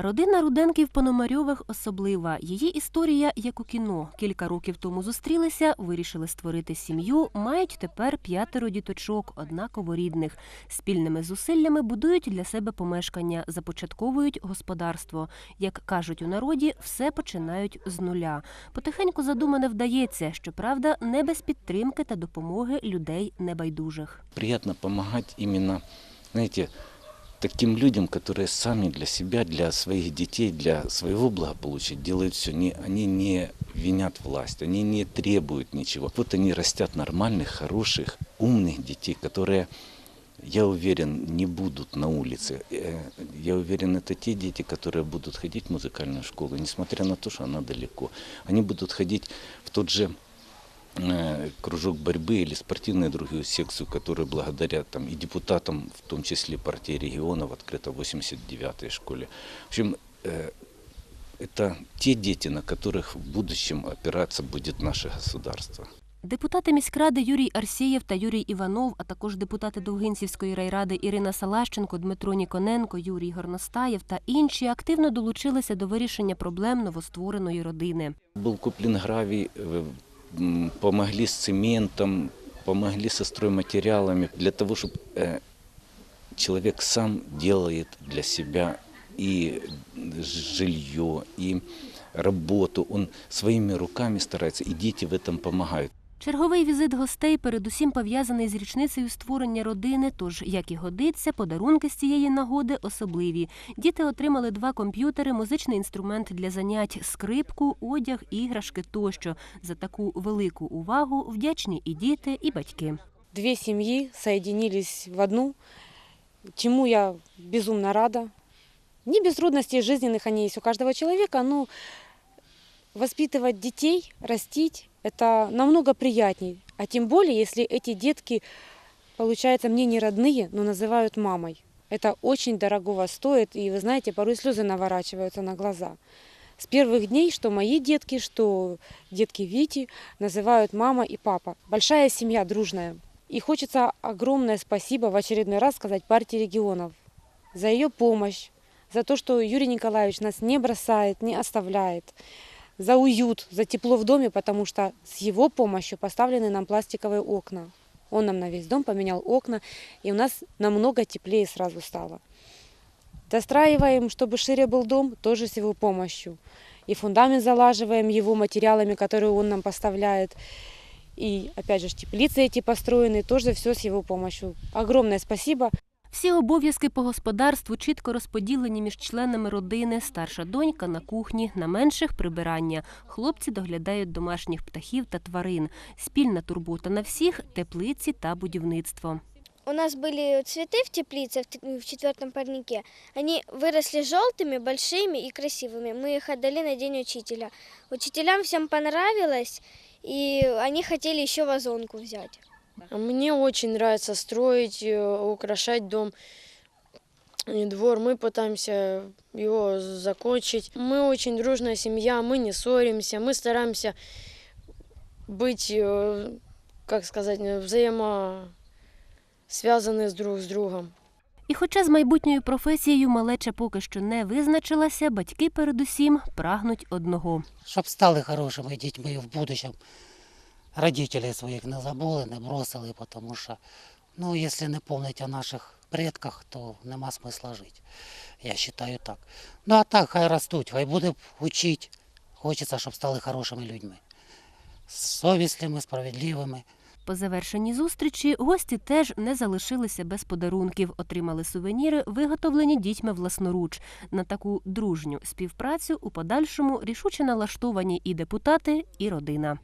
Родина Руденків Пономарьових особлива. Її історія як у кіно. Кілька років тому зустрілися, вирішили створити сім'ю. Мають тепер п'ятеро діточок, однаково рідних. Спільними зусиллями будують для себе помешкання, започатковують господарство. Як кажуть у народі, все починають з нуля. Потихеньку задумане вдається, щоправда, не без підтримки та допомоги людей небайдужих. Приятно помогать именно, знаете, таким людям, которые сами для себя, для своих детей, для своего благополучия делают все. Не, они не винят власть, они не требуют ничего. Вот они растят нормальных, хороших, умных детей, которые, я уверен, не будут на улице. Э, Я уверен, это те дети, которые будут ходить в музыкальную школу, несмотря на то, что она далеко. Они будут ходить в тот же э, кружок борьбы или спортивную другую секцию, которая благодаря там, и депутатам, в том числе партии регионов, открыта в 89-й школе. В общем, э, это те дети, на которых в будущем опираться будет наше государство. Депутати міськради Юрій Арсієв та Юрій Іванов, а також депутати Довгинцівської райради Ірина Салащенко, Дмитро Ніконенко, Юрій Горностаєв та інші активно долучилися до вирішення проблем новоствореної родини. Был куплен гравий, э, м, помогли с цементом, помогли со стройматериалами для того, чтобы человек сам делает для себя и жилье, и работу. Он своими руками старается, и дети в этом помогают. Черговий візит гостей передусім пов'язаний з річницею створення родини, тож, як і годиться, подарунки з цієї нагоди особливі. Діти отримали два комп'ютери, музичний інструмент для занять, скрипку, одяг, іграшки тощо. За таку велику увагу вдячні і діти, і батьки. Две семьи соединились в одну, чему я безумно рада. Не без трудностей жизненных они есть у каждого человека, но воспитывать детей, растить – это намного приятней. А тем более, если эти детки, получается, мне не родные, но называют мамой. Это очень дорогого стоит, и вы знаете, порой слезы наворачиваются на глаза. С первых дней, что мои детки, что детки Вити, называют мама и папа. Большая семья, дружная. И хочется огромное спасибо в очередной раз сказать партии регионов за ее помощь, за то, что Юрий Николаевич нас не бросает, не оставляет, за уют, за тепло в доме, потому что с его помощью поставлены нам пластиковые окна. Он нам на весь дом поменял окна, и у нас намного теплее сразу стало. Достраиваем, чтобы шире был дом, тоже с его помощью. И фундамент залаживаем его материалами, которые он нам поставляет. И опять же, теплицы эти построены, тоже все с его помощью. Огромное спасибо. Всі обов'язки по господарству чітко розподілені між членами родини. Старша донька на кухні, на менших прибирання. Хлопці доглядають домашніх птахів та тварин. Спільна турбота на всіх теплиці та будівництво. У нас были цветы в теплице в т- в четвертом парнике. Они выросли желтыми, большими и красивыми. Мы их отдали на день учителя. Учителям всем понравилось, и они хотели еще вазонку взять. Мне очень нравится строить, э, украшать дом и двор. Мы пытаемся его закончить. Мы очень дружная семья, мы не ссоримся, мы стараемся быть, э, как сказать, э, взаимосвязаны с друг с другом. І хоча з майбутньою професією малеча поки що не визначилася, батьки передусім прагнуть одного. щоб стали хорошими дітьми в будущем. Родителей своїх не забули, не бросили, тому що, ну, якщо не пам'ятати о наших предках, то нема смисла жити. Я вважаю так. Ну а так, хай ростуть, хай буде вчити. Хочеться, щоб стали хорошими людьми. Совісливими, справедливими. По завершенні зустрічі гості теж не залишилися без подарунків, отримали сувеніри, виготовлені дітьми власноруч. На таку дружню співпрацю у подальшому рішуче налаштовані і депутати, і родина.